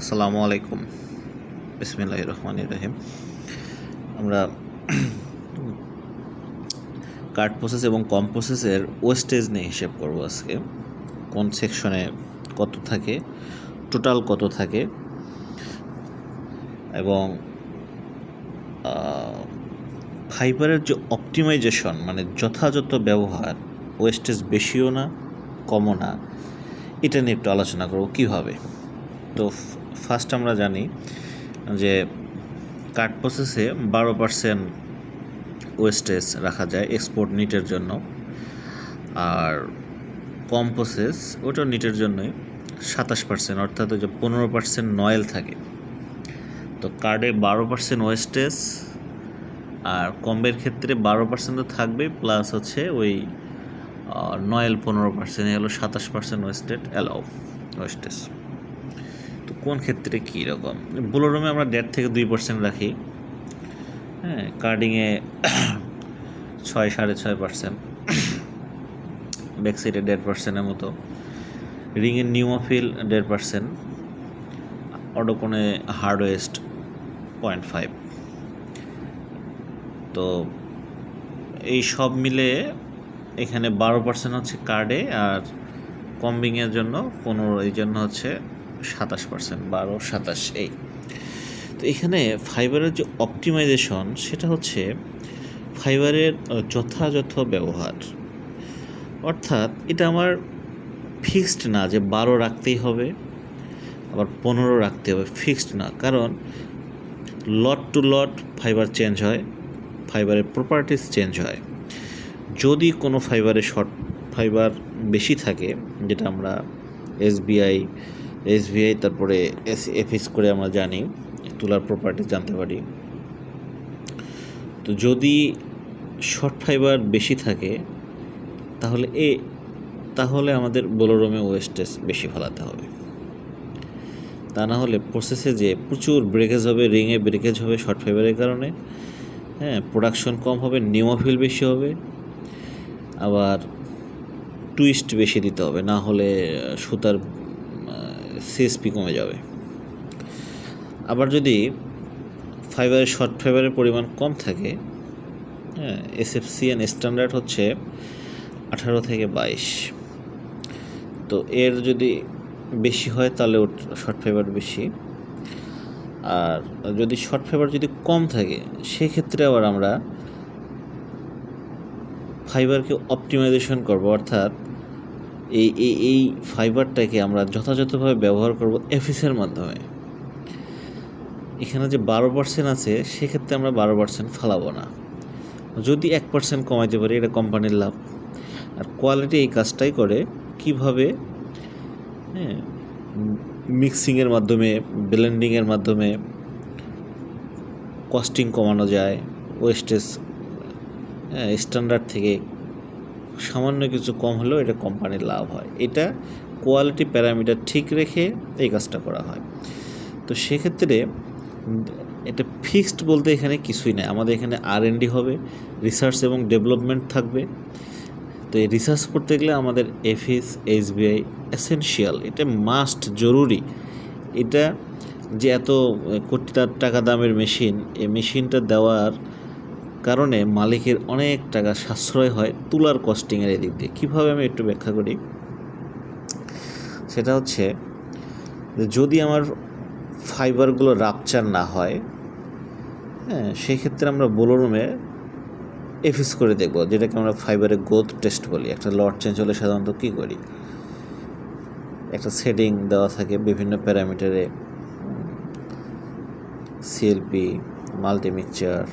আসসালামু আলাইকুম। বিসমিল্লাহ রহমান রহিম। আমরা কার্ড প্রসেস এবং কম প্রসেসের ওয়েস্টেজ নিয়ে হিসেব করব আজকে। কোন সেকশনে কত থাকে টোটাল কত থাকে, এবং ফাইবারের যে অপটিমাইজেশন মানে যথাযথ ব্যবহার ওয়েস্টেজ বেশিও না, কমও না, এটা নিয়ে একটু আলোচনা করব কীভাবে। তো ফার্স্ট আমরা জানি যে কার্ড প্রসেসে বারো পার্সেন্ট ওয়েস্টেজ রাখা যায় এক্সপোর্ট নিটের জন্য। আর কম প্রসেস ওটাও নিটের জন্যই সাতাশ পার্সেন্ট অর্থাৎ যে পনেরো পার্সেন্ট নয়েল থাকে। তো কার্ডে বারো পার্সেন্ট ওয়েস্টেজ আর কম্বের ক্ষেত্রে বারো পার্সেন্ট তো থাকবেই প্লাস হচ্ছে ওই নয়েল পনেরো পার্সেন্ট হলো সাতাশ পার্সেন্ট ওয়েস্টেড অ্যালাউ ওয়েস্টেজ কোন ক্ষেত্রে কী রকম বোলোরুমে আমরা দেড় থেকে দুই পার্সেন্ট রাখি। হ্যাঁ কার্ডিংয়ে ছয়, সাড়ে ছয় পার্সেন্ট ব্যাক সাইডে দেড় পার্সেন্টের মতো। রিংয়ের নিউমোফিল দেড় পার্সেন্ট অডোকোনে হার্ড ওয়েস্ট পয়েন্ট ফাইভ তো এই সব মিলে এখানে বারো পার্সেন্ট হচ্ছে কার্ডে আর কম্বিংয়ের জন্য পনেরো, এই জন্য হচ্ছে সাতাশ পার্সেন্ট বারো, সাতাশ, এই। তো এখানে ফাইবারের যে অপটিমাইজেশন, সেটা হচ্ছে ফাইবারের যথাযথ ব্যবহার। অর্থাৎ এটা আমার ফিক্সড না যে বারো রাখতেই হবে, আবার পনেরো রাখতে হবে, ফিক্সড না। কারণ lot to lot fibre change হয়, ফাইবারের প্রপার্টিস চেঞ্জ হয়। যদি কোনো ফাইবারে শর্ট ফাইবার বেশি থাকে, যেটা আমরা এসবিআই এসবিআই তারপরে এস, এফএস করে আমরা জানি, তুলার প্রপার্টি জানতে পারি। তো যদি শর্ট ফাইবার বেশি থাকে, তাহলে এ, তাহলে আমাদের বোলোরোমে ওয়েস্টেজ বেশি ফেলাতে হবে। তা না হলে প্রসেসে যে প্রচুর ব্রেকেজ হবে রিংয়ে ব্রেকেজ হবে শর্ট ফাইবারের কারণে হ্যাঁ প্রোডাকশন কম হবে নিউমোফিল বেশি হবে, আবার টুইস্ট বেশি দিতে হবে, না হলে সুতার সিএসপি কমে যাবে। আবার যদি ফাইবারের শর্ট ফাইবারের পরিমাণ কম থাকে হ্যাঁ এসএফসিএন স্ট্যান্ডার্ড হচ্ছে আঠারো থেকে বাইশ। তো এর যদি বেশি হয়, তাহলে শর্ট ফাইবার বেশি। আর যদি শর্ট ফাইবার যদি কম থাকে, সেক্ষেত্রে আবার আমরা ফাইবারকে অপটিমাইজেশন করব, অর্থাৎ এই এই এই ফাইবারটাকে আমরা যথাযথভাবে ব্যবহার করব এফিসের মাধ্যমে। এখানে যে বারো পার্সেন্ট আছে, সেক্ষেত্রে আমরা বারো পার্সেন্ট ফালাবো না। যদি এক পার্সেন্ট কমাইতে পারি, এটা কোম্পানির লাভ। আর কোয়ালিটি এই কাজটাই করে কীভাবে হ্যাঁ মিক্সিংয়ের মাধ্যমে ব্লেন্ডিংয়ের মাধ্যমে কস্টিং কমানো যায় ওয়েস্টেজ স্ট্যান্ডার্ড থেকে সামান্য কিছু কম হলেও এটা কোম্পানির লাভ হয়। এটা কোয়ালিটি প্যারামিটার ঠিক রেখে এই কাজটা করা হয়। তো সেক্ষেত্রে এটা ফিক্সড বলতে এখানে কিছুই নেই। আমাদের এখানে আর এন ডি হবে রিসার্চ এবং ডেভেলপমেন্ট থাকবে। তো এই রিসার্চ করতে গেলে আমাদের এফিস এসবিআই এসেনশিয়াল এটা মাস্ট জরুরি। এটা যে এত কোটি টাকা দামের মেশিন এই মেশিনটা দেওয়ার কারণে মালিকের অনেক টাকা সাশ্রয় হয় তুলার কস্টিংয়ের এদিক দিয়ে। কীভাবে আমি একটু ব্যাখ্যা করি? সেটা হচ্ছে যদি আমার ফাইবারগুলো রাপচার না হয় হ্যাঁ সেক্ষেত্রে আমরা বোলোরুমে এফিস করে দেখব, যেটাকে আমরা ফাইবারের গ্রোথ টেস্ট বলি। একটা লট চেঞ্জ হলে সাধারণত কী করি? একটা সেটিং দেওয়া থাকে বিভিন্ন প্যারামিটারে CLP multi mixture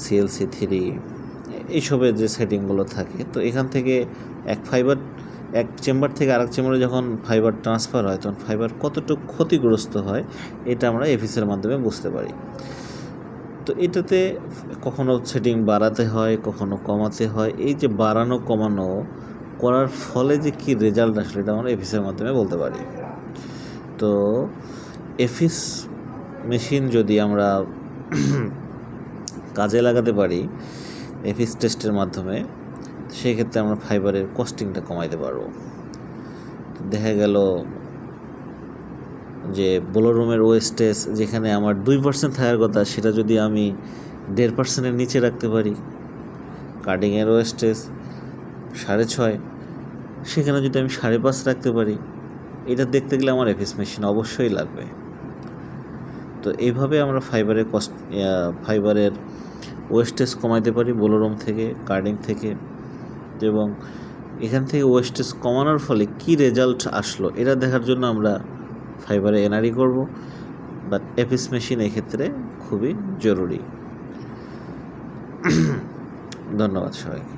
CLC three এইসবের যে সেটিংগুলো থাকে, তো এখান থেকে এক ফাইবার এক চেম্বার থেকে আরেক চেম্বারে যখন ফাইবার ট্রান্সফার হয়, তখন ফাইবার কতটুকু ক্ষতিগ্রস্ত হয়, এটা আমরা এফিসের মাধ্যমে বুঝতে পারি। তো এটাতে কখনো সেটিং বাড়াতে হয়, কখনো কমাতে হয়, এই যে বাড়ানো, কমানো করার ফলে যে কী রেজাল্ট আসলে, এটা আমরা এফিসের মাধ্যমে বলতে পারি। তো এফিস মেশিন যদি আমরা কাজে লাগাতে পারি এফিস টেস্টের মাধ্যমে, সেক্ষেত্রে আমরা ফাইবারের কস্টিংটা কমাইতে পারব। দেখা গেল যে বোলোরুমের ওয়েস্টেজ যেখানে আমার দুই পার্সেন্ট থাকার কথা, সেটা যদি আমি দেড় পার্সেন্টের নিচে রাখতে পারি। কাটিংয়ের ওয়েস্টেজ সাড়ে ছয়, সেখানে যদি আমি সাড়ে পাঁচ রাখতে পারি, এটা দেখতে গেলে আমার এফএস মেশিন অবশ্যই লাগবে। তো এইভাবে আমরা ফাইবারের কস্ট ফাইবারের ওয়েস্টেজ কমাইতে পারি বোলোরুম থেকে কার্ডিং থেকে। এবং এখান থেকে ওয়েস্টেজ কমানোর ফলে কী রেজাল্ট আসলো, এটা দেখার জন্য আমরা ফাইবারে এনআরই করব। বাট এফএস মেশিন এক্ষেত্রে খুবই জরুরি। ধন্যবাদ সবাইকে।